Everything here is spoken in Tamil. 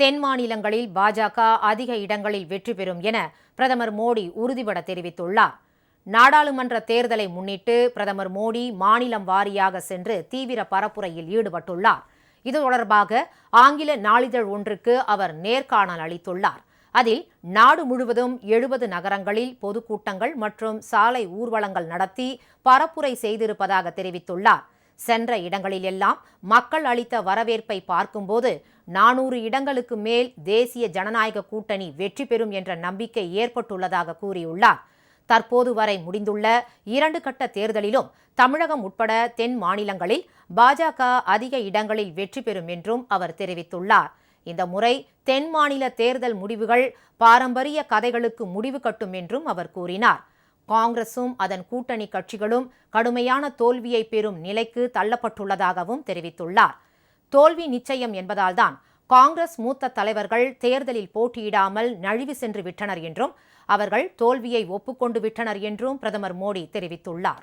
தென் மாநிலங்களில் பாஜக அதிக இடங்களில் வெற்றி பெறும் என பிரதமர் மோடி உறுதிபட தெரிவித்துள்ளார். நாடாளுமன்ற தேர்தலை முன்னிட்டு பிரதமர் மோடி மாநிலம் வாரியாக சென்று தீவிர பரப்புரையில் ஈடுபட்டுள்ளார். இது தொடர்பாக ஆங்கில நாளிதழ் ஒன்றுக்கு அவர் நேர்காணல் அளித்துள்ளார். அதில் நாடு முழுவதும் எழுபது நகரங்களில் பொதுக்கூட்டங்கள் மற்றும் சாலை ஊர்வலங்கள் நடத்தி பரப்புரை செய்திருப்பதாக தெரிவித்துள்ளார். சென்ற இடங்களிலெல்லாம் மக்கள் அளித்த வரவேற்பை பார்க்கும்போது நானூறு இடங்களுக்கு மேல் தேசிய ஜனநாயக கூட்டணி வெற்றி பெறும் என்ற நம்பிக்கை ஏற்பட்டுள்ளதாக கூறியுள்ளார். தற்போது வரை முடிந்துள்ள இரண்டு கட்ட தேர்தலிலும் தமிழகம் உட்பட தென் மாநிலங்களில் பாஜக அதிக இடங்களில் வெற்றி பெறும் என்றும் அவர் தெரிவித்துள்ளார். இந்த முறை தென் மாநில தேர்தல் முடிவுகள் பாரம்பரிய கதைகளுக்கு முடிவு கட்டும் என்றும் அவர் கூறினார். காங்கிரசும் அதன் கூட்டணி கட்சிகளும் கடுமையான தோல்வியை பெறும் நிலைக்கு தள்ளப்பட்டுள்ளதாகவும் தெரிவித்துள்ளார். தோல்வி நிச்சயம் என்பதால்தான் காங்கிரஸ் மூத்த தலைவர்கள் தேர்தலில் போட்டியிடாமல் நழுவி சென்று விட்டனர் என்றும் அவர்கள் தோல்வியை ஒப்புக்கொண்டு விட்டனர் என்றும் பிரதமர் மோடி தெரிவித்துள்ளார்.